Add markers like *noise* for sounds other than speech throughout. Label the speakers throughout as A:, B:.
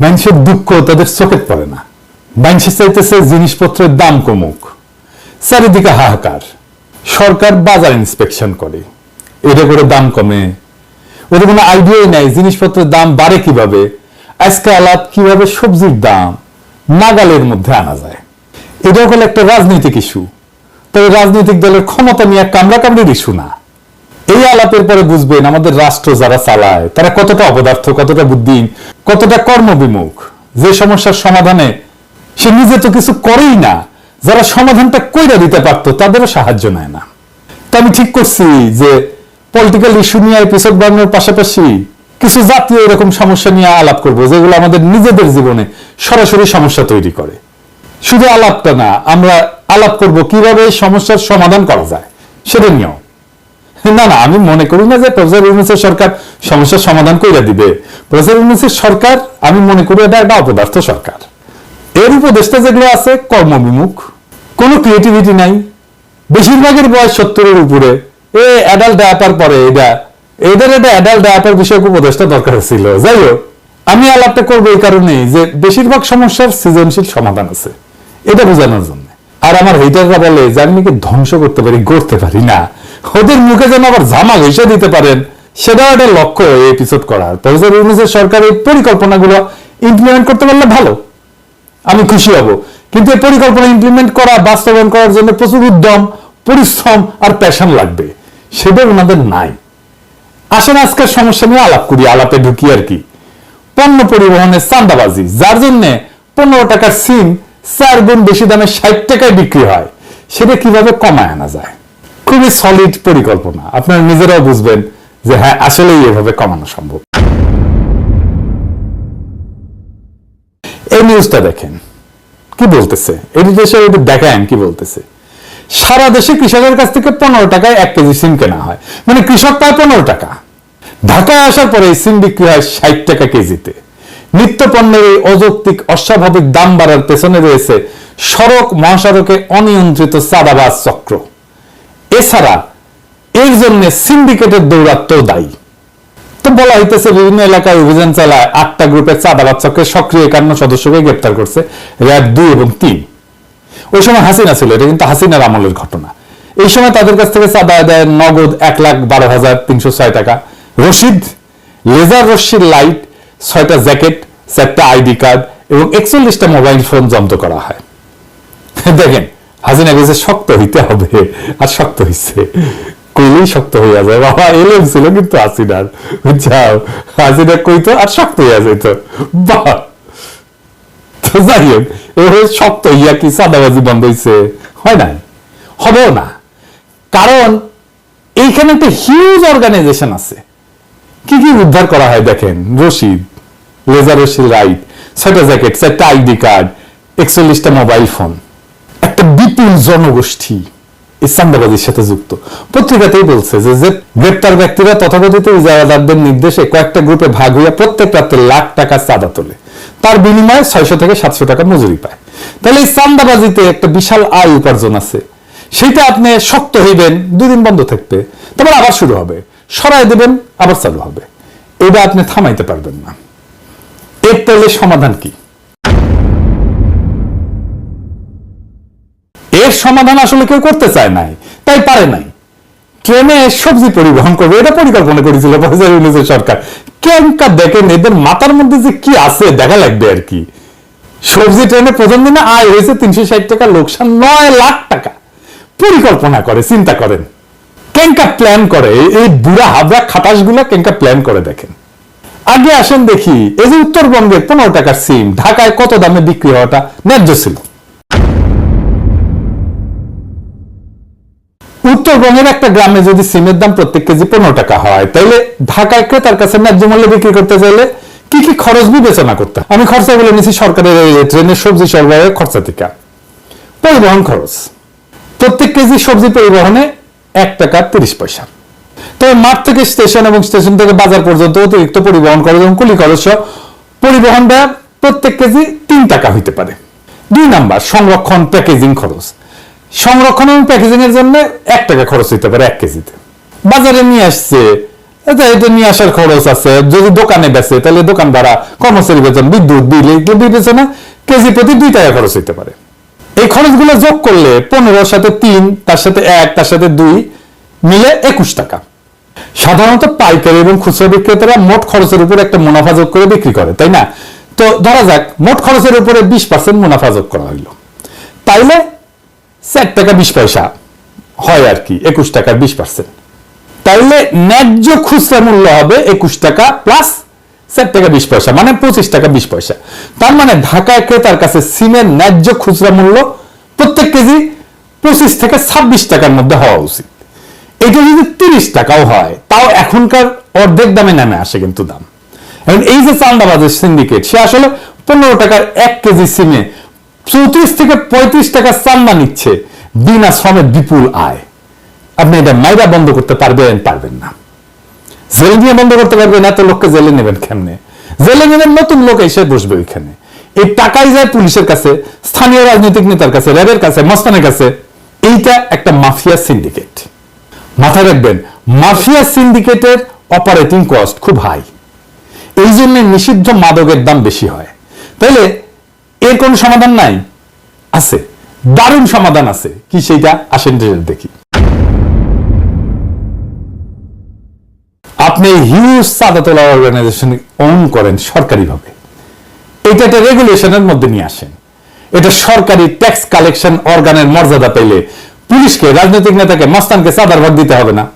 A: মানুষের দুঃখ তাদের চোখে পড়ে না। মানুষের চাইতেছে জিনিসপত্রের দাম কমুক। চারিদিকে হাহাকার। সরকার বাজার ইন্সপেকশন করে। এটা করে দাম কমে। ওদের কোনো আইডিয়াই নাই জিনিসপত্রের দাম বাড়ে কীভাবে, আজকে আলাপ কীভাবে সবজির দাম নাগালের মধ্যে আনা যায়। এটাও হলো একটা রাজনৈতিক ইস্যু তবে রাজনৈতিক দলের ক্ষমতা নিয়ে কামড়া কামড়ির ইস্যু না। এই আলাপের পরে বুঝবেন আমাদের রাষ্ট্র যারা চালায়, তারা কতটা অপদার্থ, কতটা বুদ্ধিহীন, কতটা কর্মবিমুখ। যে সমস্যার সমাধানে সে নিজে তো কিছু করেই না, যারা সমাধানটা কইরা দিতে পারতো, তাদেরও সাহায্য নেয় না। তা আমি ঠিক করছি যে পলিটিক্যাল ইস্যু নিয়ে এপিসোড বানানোর পাশাপাশি কিছু জাতীয় এরকম সমস্যা নিয়ে আলাপ করব, যেগুলো আমাদের নিজেদের জীবনে সরাসরি সমস্যা তৈরি করে। শুধু আলাপটা না, আমরা আলাপ করব কীভাবে সমস্যার সমাধান করা যায়, সেটা নিয়েও। *laughs* না না, আমি মনে করি না যে প্রফেসর ইউনুসের সরকার সমস্যার সমাধান করে দিবে। প্রফেসর ইউনুসের সরকার, আমি মনে করি এটা একটা অপদার্থ সরকার। এর উপদেষ্টা যেগুলো আছে, কর্মবিমুখ, কোনো ক্রিয়েটিভিটি নাই। বেশিরভাগের বয়স সত্তরের উপরে। এ অ্যাডাল্ট ডায়াপার পরে এটা এদের এটা অ্যাডাল্ট ডায়াপার বিষয়ক উপদেষ্টা দরকার ছিল। যাই হোক, আমি আলাপটা করব এই কারণেই যে বেশিরভাগ সমস্যার সৃজনশীল সমাধান আছে। এটা বোঝানোর জন্য। আর আমার হেটাররা বলে যে আমি নাকি ধ্বংস করতে পারি, গড়তে পারি না। ওদের মুখে যেন আবার জামা ঘষে দিতে পারেন, সেটাও একটা লক্ষ্য এই এপিসোড করার। প্রফেসর ইউনুসের সরকার এই পরিকল্পনাগুলো ইমপ্লিমেন্ট করতে পারলে ভালো। আমি খুশি হব। কিন্তু এই পরিকল্পনা ইমপ্লিমেন্ট করা, বাস্তবায়ন করার জন্য প্রচুর উদ্যম, পরিশ্রম আর প্যাশন লাগবে। সেটা ওনাদের নাই। আসেন, আজকের সমস্যা নিয়ে আলাপ করি। আলাপে ঢুকি আর কি। পণ্য পরিবহনের চান্দাবাজি যার জন্য পনেরো টাকার সিম চার গুণ বেশি দামে ষাট টাকায় বিক্রি হয়। সেটা কীভাবে কমায় আনা যায়? খুবই সলিড পরিকল্পনা। আপনারা নিজেরাও বুঝবেন যে হ্যাঁ আসলেই এভাবে কমানো সম্ভব। এই নিউজটা দেখেন। কি বলতেছে? এটি দেশে এটি দেখান কি বলতেছে? সারা দেশে কৃষকের কাছ থেকে পনেরো টাকায় এক কেজি সিম কেনা হয়। মানে কৃষক পায় পনেরো টাকা। ঢাকায় আসার পরে সিম বিক্রি হয় ষাট টাকা কেজিতে। নিত্য পণ্যের এই অযৌক্তিক, অস্বাভাবিক দাম বাড়ার পেছনে রয়েছে সড়ক মহাসড়কে অনিয়ন্ত্রিত চাঁদাবাজ চক্র। এছাড়া এর জন্য সিন্ডিকেটের দৌরাত্ম দায়ী। তো বলা হইতেছে, বিভিন্ন এলাকায় অভিযান চালায় আটটা গ্রুপের চাঁদাবাদ চক্রের সক্রিয় একান্ন সদস্যকে গ্রেপ্তার করছে র্যাব দুই এবং তিন। ওই সময় হাসিনা ছিল, এটা কিন্তু হাসিনার আমলের ঘটনা। এই সময় তাদের কাছ থেকে চাঁদা দেয় নগদ এক লাখ বারো হাজার তিনশো ছয় টাকা। রশিদ, লেজার রশ্মির লাইট, ছয়টা জ্যাকেট, চারটা আইডি কার্ড এবং একচল্লিশটা মোবাইল ফোন জব্দ করা হয়। দেখেন হাসিনা গেছে শক্ত হইতে হবে। আর শক্ত হইছে। কইলেই শক্ত হইয়া যায়। বাবা এলেম ছিল, কিন্তু হাসিনার যাও, হাসিনা কইতো, আর শক্ত হইয়া যেত বাহ! তো যাই হোক, এভাবে শক্ত হইয়া কি বন্ধ হইছে? হয় নাই? হবেও না। কারণ এইখানে একটা হিউজ অর্গানাইজেশন আছে। কি কি উদ্ধার করা হয় দেখেন? রশিদ লেজার রশিদ রাইট জ্যাকেট চারটা আইডি কার্ড একচল্লিশটা মোবাইল ফোন একটা বিপুল জনগোষ্ঠী চান্দাবাজির সাথে যুক্ত। পত্রিকাতেই বলছে যে যে গ্রেপ্তার ব্যক্তিরা তথাকথিত ইজারাদারদের নির্দেশে কয়েকটা গ্রুপে ভাগ হইয়া প্রত্যেক রাতে লাখ টাকা চাঁদা তোলে। তার বিনিময়ে ছয়শো থেকে সাতশো টাকা মজুরি পায়। তাহলে এই একটা বিশাল আয় উপার্জন আছে। সেটা আপনি শক্ত হইবেন দুই দিন বন্ধ থাকবে, তারপর আবার শুরু হবে। সরাই দেবেন, আবার চালু হবে। এটা আপনি থামাইতে পারবেন না। এর তাহলে সমাধান কি? এর সমাধান আসলে কেউ করতে চায় নাই, তাই পারে নাই। ট্রেনে সবজি পরিবহন করবে, এটা পরিকল্পনা করেছিল সরকার। কেমকা দেখেন, এদের মাথার মধ্যে যে কি আছে, দেখা লাগবে আর কি। সবজি ট্রেনে প্রথম দিনে আয় হয়েছে তিনশো ষাট টাকা, লোকসান নয় লাখ টাকা। পরিকল্পনা করে, চিন্তা করেন। কেঙ্কা প্ল্যান করে, এই- বুড়া হাবড়া খাটাসগুলা কেঙ্কা প্ল্যান করে দেখেন। আগে আসেন দেখি, এই যে উত্তরবঙ্গে পনেরো টাকার সিম, ঢাকায় কত দামে বিক্রি হওয়াটা ন্যায্য ছিল? উত্তরবঙ্গের একটা গ্রামে যদি সিমের দাম প্রত্যেক কেজি পনেরো টাকা হয় তাহলে ঢাকায় ক্রেতার কাছে ন্যায্য মূল্যে বিক্রি করতে চাইলে কি কি খরচ বিবেচনা করতে? আমি খরচাগুলো নিয়েছি সরকারের ট্রেনের সবজি সরবরাহের খরচা থেকে। পরিবহন খরচ। প্রত্যেক কেজি সবজি পরিবহনে এক টাকা তিরিশ পয়সা। তবে মাঠ থেকে স্টেশন এবং স্টেশন থেকে বাজার পর্যন্ত অতিরিক্ত পরিবহন খরচ এবং কুলি খরচ পরিবহন ব্যয় প্রত্যেক কেজি তিন টাকা হইতে পারে। দুই নাম্বার, সংরক্ষণ প্যাকেজিং খরচ। সংরক্ষণ এবং প্যাকেজিং এর জন্য এক টাকা খরচ হইতে পারে এক কেজিতে। বাজারে নিয়ে আসছে এটা নিয়ে আসার খরচ আছে, যদি দোকানে বেচে, তাহলে দোকান ভাড়া কর্মচারী বেতন, বিদ্যুৎ বিল, এগুলো কেজি প্রতি দুই টাকা খরচ হইতে পারে। এই খরচগুলো যোগ করলে পনেরোর সাথে তিন, তার সাথে এক, তার সাথে দুই, মিলে একুশ টাকা। সাধারণত পাইকারি এবং খুচরা বিক্রেতারা মোট খরচের উপর একটা মুনাফা যোগ করে বিক্রি করে, তাই না? তো ধরা যাক, মোট খরচের উপরে বিশ পার্সেন্ট মুনাফা যোগ করা হইল। তাইলে চার টাকা বিশ পয়সা হয় আর কি, একুশ টাকার বিশ পার্সেন্ট তাইলে ন্যায্য খুচরা মূল্য হবে একুশ টাকা প্লাস চার টাকা বিশ পয়সা মানে পঁচিশ টাকা বিশ পয়সা। তার মানে ঢাকায় ক্রেতার কাছে সিমের ন্যায্য খুচরা মূল্য প্রত্যেক কেজি পঁচিশ থেকে ছাব্বিশ টাকার মধ্যে হওয়া উচিত। এটা যদি তিরিশ টাকাও হয়, তাও এখনকার অর্ধেক দামে নেমে আসে কিন্তু দাম। এখন এই যে চান্দাবাজের সিন্ডিকেট সে আসলে পনেরো টাকার এক কেজি সিমে চৌত্রিশ থেকে পঁয়ত্রিশ টাকা চান্দা নিচ্ছে বিনা শ্রমের বিপুল আয়। আপনি এটা মাইরা বন্ধ করতে পারবেন পারবেন না। জেল নিয়ে বন্ধ করতে পারবেন, এত লোককে জেলে নেবেন কেমনে? জেলে নেবেন, নতুন লোক এসে বসবে ওইখানে। এই টাকাই যায় পুলিশের কাছে, স্থানীয় রাজনৈতিক নেতার কাছে, র্যাবের কাছে, মস্তানের কাছে। এইটা একটা মাফিয়া সিন্ডিকেট মাথায় রাখবেন, মাফিয়া সিন্ডিকেটের অপারেটিং কস্ট খুব হাই এই জন্য নিষিদ্ধ মাদকের দাম বেশি হয়। তাহলে এর কোনো সমাধান নাই? আছে। দারুণ সমাধান আছে। কি সেইটা? আসেন দেখি। আপনি হিউজ চাঁদা তোলা অর্গানাইজেশন ওন করেন সরকারিভাবে। এটা একটা রেগুলেশনের মধ্যে নিয়ে আসেন। এটা সরকারি ট্যাক্স কালেকশন অর্গানের মর্যাদা পেলে পুলিশকে, রাজনৈতিক নেতাকে, মস্তানকে চাঁদার ভাগ দিতে হবে না।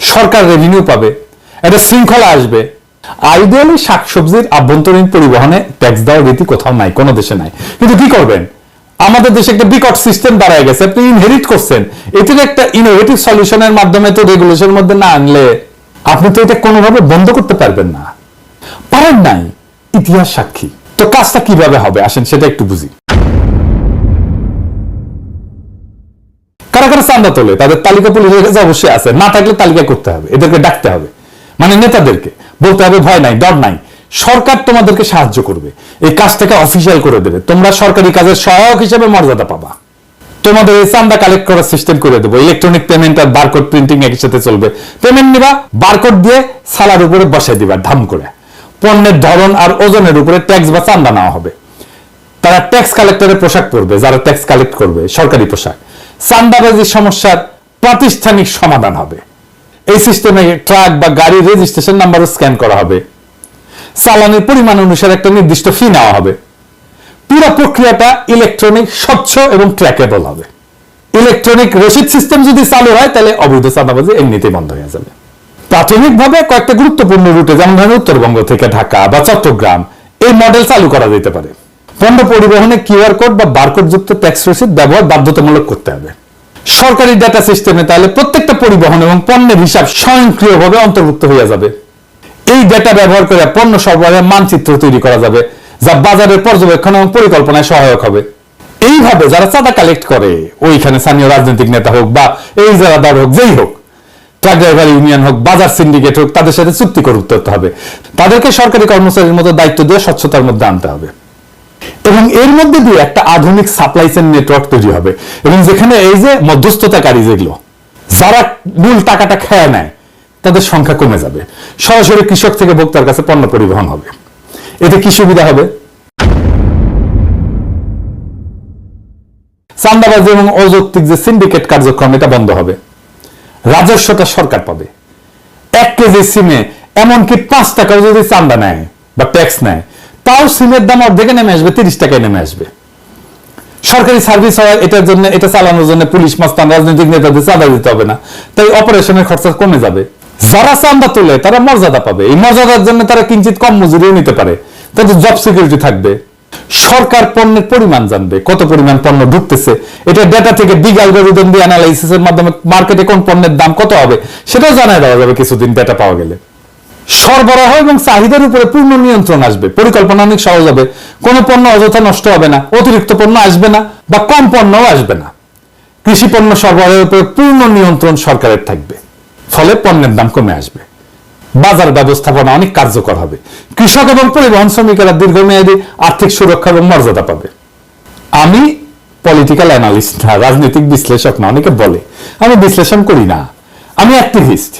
A: সরকার রেভিনিউ পাবে। একটা শৃঙ্খলা আসবে। আইডিয়ালি শাকসবজির আভ্যন্তরীণ পরিবহনে ট্যাক্স দেওয়ার রীতি কোথাও নাই, কোনো দেশে নাই। কিন্তু কি করবেন? আমাদের দেশে একটা বিকট সিস্টেম দাঁড়ায় গেছে, আপনি ইনহেরিট করছেন। এটার একটা ইনোভেটিভ সলিউশনের মাধ্যমে তো রেগুলেশনের মধ্যে না আনলে আপনি তো এটা কোনোভাবে বন্ধ করতে পারবেন না। পারেন নাই, ইতিহাস সাক্ষী। তো কাজটা কীভাবে হবে? আসেন, সেটা একটু বুঝি। কারা কারা চান্দা তোলে? তাদের তালিকা পুলিশের কাছে অবশ্যই আছে। না থাকলে তালিকা করতে হবে, এদেরকে ডাকতে হবে। মানে নেতাদেরকে। বলতে হবে ভয় নাই, ডর নাই। সরকার তোমাদেরকে সাহায্য করবে। এই কাজটাকে অফিসিয়াল করে দেবে। তোমরা সরকারি কাজের সহায়ক হিসেবে মর্যাদা পাবা। তোমাদের এই চান্দা কালেক্ট করার সিস্টেম করে দেবো। ইলেকট্রনিক পেমেন্ট আর বারকোড প্রিন্টিং একই সাথে চলবে। পেমেন্ট নিবা বারকোড দিয়ে সালার উপরে বসাই দিবা ধাম করে। পণ্যের ধরন আর ওজনের উপরে ট্যাক্স বা চান্দা নেওয়া হবে। তারা ট্যাক্স কালেক্টরের পোশাক পরবে, যারা ট্যাক্স কালেক্ট করবে, সরকারি পোশাক। চান্দাবাজির সমস্যার প্রাতিষ্ঠানিক সমাধান হবে। এই সিস্টেমে ট্রাক বা গাড়ির রেজিস্ট্রেশন নাম্বারও স্ক্যান করা হবে। চালানের পরিমাণ অনুসারে একটা নির্দিষ্ট ফি নেওয়া হবে। পুরো প্রক্রিয়াটা ইলেকট্রনিক, স্বচ্ছ এবং ট্র্যাকেবল হবে। ইলেকট্রনিক রসিদ সিস্টেম যদি চালু হয়, তাহলে অবৈধ চাঁদাবাজি এমনিতেই বন্ধ হয়ে যাবে। প্রাথমিকভাবে কয়েকটা গুরুত্বপূর্ণ রুটে, যেমন ধরেন উত্তরবঙ্গ থেকে ঢাকা বা চট্টগ্রাম, এই মডেল চালু করা যেতে পারে। পণ্য পরিবহনে কিউআর কোড বা বারকোড যুক্ত ট্যাক্স রসিদ ব্যবহার বাধ্যতামূলক করতে হবে। সরকারি ডাটা সিস্টেমে তাহলে প্রত্যেকটা পরিবহন এবং পণ্যের হিসাব স্বয়ংক্রিয়ভাবে অন্তর্ভুক্ত হয়ে যাবে। এই ডেটা ব্যবহার করে পণ্য সরবরাহের মানচিত্র তৈরি করা যাবে, যা বাজারের পর্যবেক্ষণ এবং পরিকল্পনায় সহায়ক হবে। এইভাবে যারা চাঁদা কালেক্ট করে, ওইখানে স্থানীয় রাজনৈতিক নেতা হোক বা এই যারা জেলাদার হোক, যেই হোক ট্রাক ড্রাইভার ইউনিয়ন হোক, বাজার সিন্ডিকেট হোক, তাদের সাথে চুক্তি করে করতে হবে। তাদেরকে সরকারি কর্মচারীর মতো দায়িত্ব দিয়ে স্বচ্ছতার মধ্যে আনতে হবে। এবং এর মধ্যে দিয়ে একটা আধুনিক সাপ্লাই চেন নেটওয়ার্ক তৈরি হবে। এবং যেখানে এই যে মধ্যস্থতাকারী যেগুলো, যারা মূল টাকাটা খেয়ে নেয়, তাদের সংখ্যা কমে যাবে। সরাসরি কৃষক থেকে ভোক্তার কাছে পণ্য পরিবহন হবে। এতে কি সুবিধা হবে? চান্দাবাজি এবং অযৌক্তিক যে সিন্ডিকেট কার্যক্রম, এটা বন্ধ হবে। রাজস্বটা সরকার পাবে। এক কেজি সিমে এমনকি পাঁচ টাকাও যদি চান্দা নেয় বা ট্যাক্স নেয় তাও সিমের দাম অর্ধেকে নেমে আসবে, তিরিশ টাকায় নেমে আসবে। সরকারি সার্ভিস হয়, এটার জন্য, এটা চালানোর জন্য পুলিশ, মাস্তান, রাজনৈতিক নেতাদের চাঁদা দিতে হবে না। তাই অপারেশনের খরচা কমে যাবে। যারা চান্দা তোলে, তারা মর্যাদা পাবে। এই মর্যাদার জন্য তারা কিঞ্চিত কম মজুরিও নিতে পারে। তাদের জব সিকিউরিটি থাকবে। সরকার পণ্যের পরিমাণ জানবে। কত পরিমাণ পণ্য ঢুকতেছে? এটা ডেটা থেকে বিগ অ্যালগরিদম দিয়ে অ্যানালাইসিসের মাধ্যমে মার্কেটে কোন পণ্যের দাম কত হবে, সেটাও জানায় দেওয়া যাবে কিছুদিন ডেটা পাওয়া গেলে। সরবরাহ এবং চাহিদার উপরে পূর্ণ নিয়ন্ত্রণ আসবে। পরিকল্পনা অনেক সহজ হবে। কোনো পণ্য অযথা নষ্ট হবে না, অতিরিক্ত পণ্য আসবে না বা কম পণ্যও আসবে না। কৃষি পণ্য সরবরাহের উপরে পূর্ণ নিয়ন্ত্রণ সরকারের থাকবে। ফলে পণ্যের দাম কমে আসবে। বাজার ব্যবস্থাপনা অনেক কার্যকর হবে। কৃষক এবং পরিবহন শ্রমিকেরা দীর্ঘমেয়াদী আর্থিক সুরক্ষা এবং মর্যাদা পাবে। আমি পলিটিক্যাল অ্যানালিস্ট না, রাজনৈতিক বিশ্লেষক না, অনেকে বলে। আমি বিশ্লেষণ করি না। আমি অ্যাক্টিভিস্ট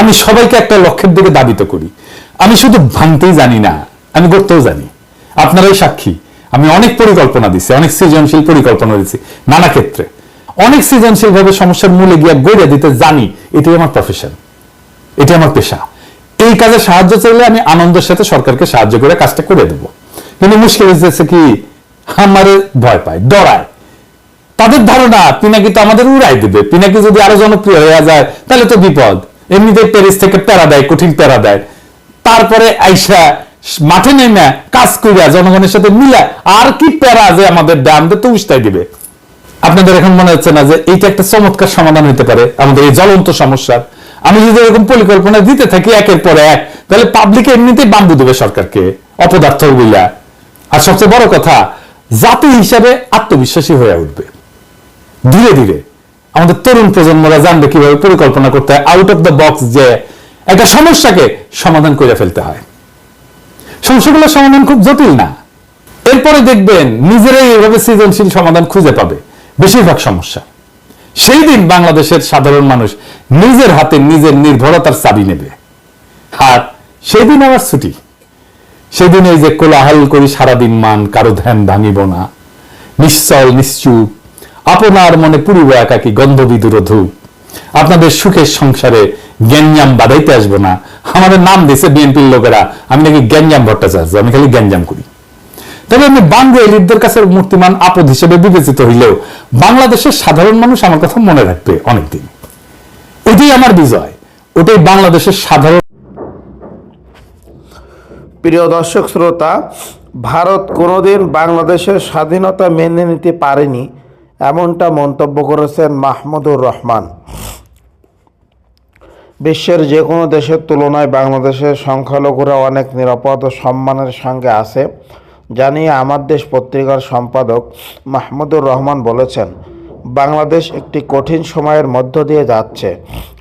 A: আমি সবাইকে একটা লক্ষ্যের দিকে দাবিত করি। আমি শুধু ভাঙতেই জানি না, আমি করতেও জানি। আপনারাই সাক্ষী। আমি অনেক পরিকল্পনা দিচ্ছি অনেক সৃজনশীল পরিকল্পনা দিচ্ছি নানা ক্ষেত্রে। অনেক সৃজনশীল ভাবে সমস্যার মূলে গিয়ে গড়ে দিতে জানি, এটাই আমার প্রফেশন এটি আমার পেশা। এই কাজে সাহায্য চাইলে আমি আনন্দের সাথে সরকারকে সাহায্য করে কাজটা করে দেব। কিন্তু মুশকিল হয়েছে কি, আমার ভয় পায়, ডরায়। তাদের ধারণা, পিনাকি তো আমাদের উড়াই দেবে। পিনাকি যদি আরও জনপ্রিয় হয়ে যায়, তাহলে তো বিপদ। এমনিতে প্যারিস থেকে প্যারা দেয়, কঠিন প্যারা দেয়। তারপরে আইসা মাঠে নেমে কাজ করিয়া জনগণের সাথে মিলা আর কি প্যারা যে আমাদের দাম তো উস্তাই দিবে। আপনাদের এখন মনে হচ্ছে না যে এইটা একটা চমৎকার সমাধান হতে পারে, আমাদের এই জ্বলন্ত সমস্যার। আমি যদি এরকম পরিকল্পনা দিতে থাকি একের পর এক, তাহলে পাবলিক এমনিতেই বাম্বু দেবে সরকারকে অপদার্থ বইলা আর সবচেয়ে বড় কথা, জাতি হিসাবে আত্মবিশ্বাসী হয়ে উঠবে। ধীরে ধীরে। আমাদের তরুণ প্রজন্মরা জানবে কীভাবে পরিকল্পনা করতে হয় আউট অফ দ্য বক্স যে একটা সমস্যাকে সমাধান করে ফেলতে হয়। সমস্যাগুলোর সমাধান খুব জটিল না। এরপরে দেখবেন নিজেরাই এভাবে সৃজনশীল সমাধান খুঁজে পাবে, বেশিরভাগ সমস্যা। সেই দিন বাংলাদেশের সাধারণ মানুষ নিজের হাতে নিজের নির্ভরতার চাবি নেবে। আর সেই দিন আমার ছুটি। সেদিন এই যে কোলাহল করি সারাদিন মান, কারও ধ্যান ভাঙিব না। নিশ্চল, নিশ্চুপ আপনার মনে পুরিব একাকি গন্ধবিদুর ধূপ আপনাদের সুখের সংসারে গ্যাঞ্জাম বাধাইতে আসব না। আমাদের নাম দিছে বিএনপির লোকেরা। আমি নাকি গ্যাঞ্জাম ভট্টাচার্য, আমি খালি গ্যাঞ্জাম করি। তবে আমি বাংলা এলিটদের কাছে মূর্তিমান আপদ হিসেবে বিবেচিত হইলেও বাংলাদেশের সাধারণ মানুষ আমার কথা মনে রাখবে অনেকদিন। ওইটাই আমার বিজয়। ওটাই বাংলাদেশের সাধারণ
B: প্রিয় দর্শক, শ্রোতা, ভারত কোনোদিন বাংলাদেশের স্বাধীনতা মেনে নিতে পারেনি এমনটা মন্তব্য করেছেন মাহমুদুর রহমান। বিশ্বের যে কোনো দেশের তুলনায় বাংলাদেশের সংখ্যালঘুরা অনেক নিরাপদ ও সম্মানের সঙ্গে আছে জানিয়ে আমার দেশ পত্রিকার সম্পাদক মাহমুদুর রহমান বলেছেন। বাংলাদেশ একটি কঠিন সময়ের মধ্য দিয়ে যাচ্ছে,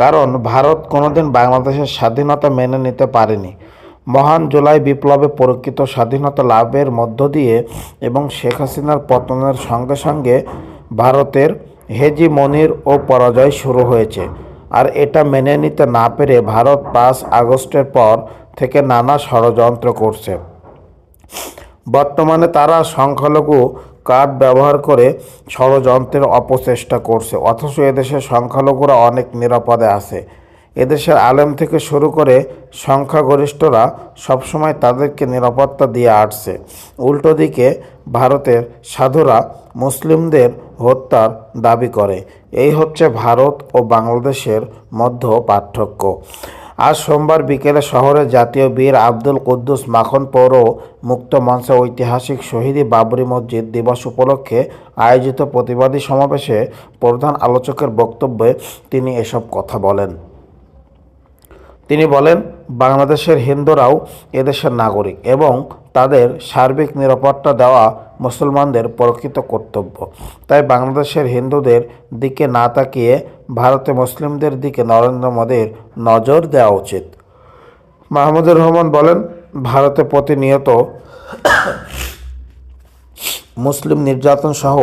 B: কারণ ভারত কোনোদিন বাংলাদেশের স্বাধীনতা মেনে নিতে পারেনি। মহান জুলাই বিপ্লবে পরীক্ষিত স্বাধীনতা লাভের মধ্য দিয়ে এবং শেখ হাসিনার পতনের সঙ্গে সঙ্গে ভারতের হেজিমনির ও পরাজয় শুরু হয়েছে। আর এটা মেনে নিতে না পেরে ভারত পাঁচ আগস্টের পর থেকে নানা ষড়যন্ত্র করছে। বর্তমানে তারা সংখ্যালঘু কার্ড ব্যবহার করে ষড়যন্ত্রের অপচেষ্টা করছে, অথচ এদেশের সংখ্যালঘুরা অনেক নিরাপদে আছে। এদেশের আলেম থেকে শুরু করে সংখ্যাগরিষ্ঠরা সবসময় তাদেরকে নিরাপত্তা দিয়ে আসছে। উল্টো দিকে ভারতের সাধুরা মুসলিমদের হত্যার দাবি করে। এই হচ্ছে ভারত ও বাংলাদেশের মধ্য পার্থক্য। আজ সোমবার বিকেলে শহরে জাতীয় বীর আব্দুল কুদ্দুস মাখন পৌর মুক্ত মঞ্চে ঐতিহাসিক শহীদি বাবরি মসজিদ দিবস উপলক্ষে আয়োজিত প্রতিবাদী সমাবেশে প্রধান আলোচকের বক্তব্যে তিনি এসব কথা বলেন। তিনি বলেন, বাংলাদেশের হিন্দুরাও এদেশের নাগরিক এবং তাদের সার্বিক নিরাপত্তা দেওয়া মুসলমানদের প্রকৃত কর্তব্য। তাই বাংলাদেশের হিন্দুদের দিকে না তাকিয়ে ভারতে মুসলিমদের দিকে নরেন্দ্র মোদীর নজর দেওয়া উচিত। মাহমুদুর রহমান বলেন, ভারতে প্রতিনিয়ত মুসলিম নির্যাতন সহ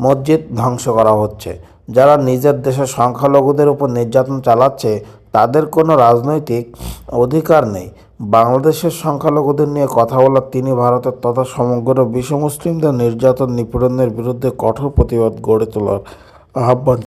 B: মসজিদ ধ্বংস করা হচ্ছে। যারা নিজের দেশের সংখ্যালঘুদের উপর নির্যাতন চালাচ্ছে তাদের কোনো রাজনৈতিক অধিকার নেই। বাংলাদেশের সংখ্যালঘুদের নিয়ে কথা বলার তিনি ভারতের তথা সমগ্র বিশ্ব মুসলিমদের নির্যাতন নিপীড়নের বিরুদ্ধে কঠোর প্রতিবাদ গড়ে তোলার আহ্বান